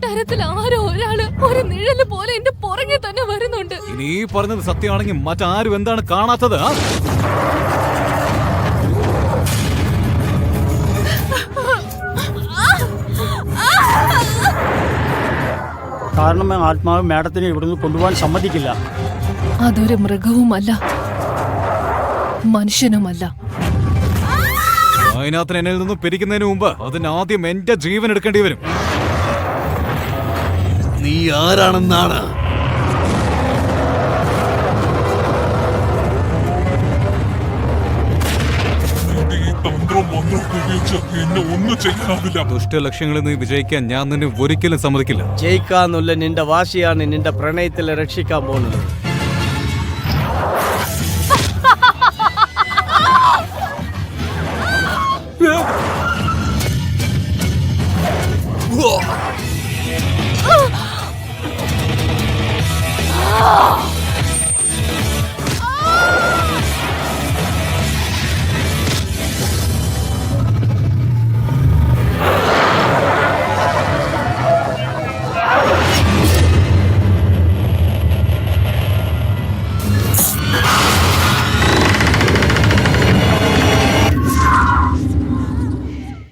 കൊട്ടാരത്തിൽ ആരോ ഒരാൾ ഒരു നിഴൽ പോലെ എന്റെ പുറകെ തന്നെ വരുന്നുണ്ട്. ഇനി പറഞ്ഞത് സത്യമാണെങ്കിൽ മറ്റാരും എന്താണ് കാണാത്തത് കാരണം ആത്മാവ് മാഡത്തിനെ ഇവിടുന്ന് കൊണ്ടുപോകാൻ സമ്മതിക്കില്ല. അതൊരു മൃഗവുമല്ല മനുഷ്യനുമല്ല. അതിനകത്തിന് എന്നിൽ നിന്നും പിരിക്കുന്നതിന് മുമ്പ് അതിനാദ്യം എന്റെ ജീവൻ എടുക്കേണ്ടി വരും. ഒന്നും ആരാണെന്നാണ് ദുഷ്ടലക്ഷ്യങ്ങളിൽ നീ വിജയിക്കാൻ ഞാൻ നിന്നെ ഒരിക്കലും സമ്മതിക്കില്ല. ജയിക്കാന്നുള്ള നിന്റെ വാശിയാണ് നിന്റെ പ്രണയത്തിൽ രക്ഷിക്കാൻ പോകുന്നത്.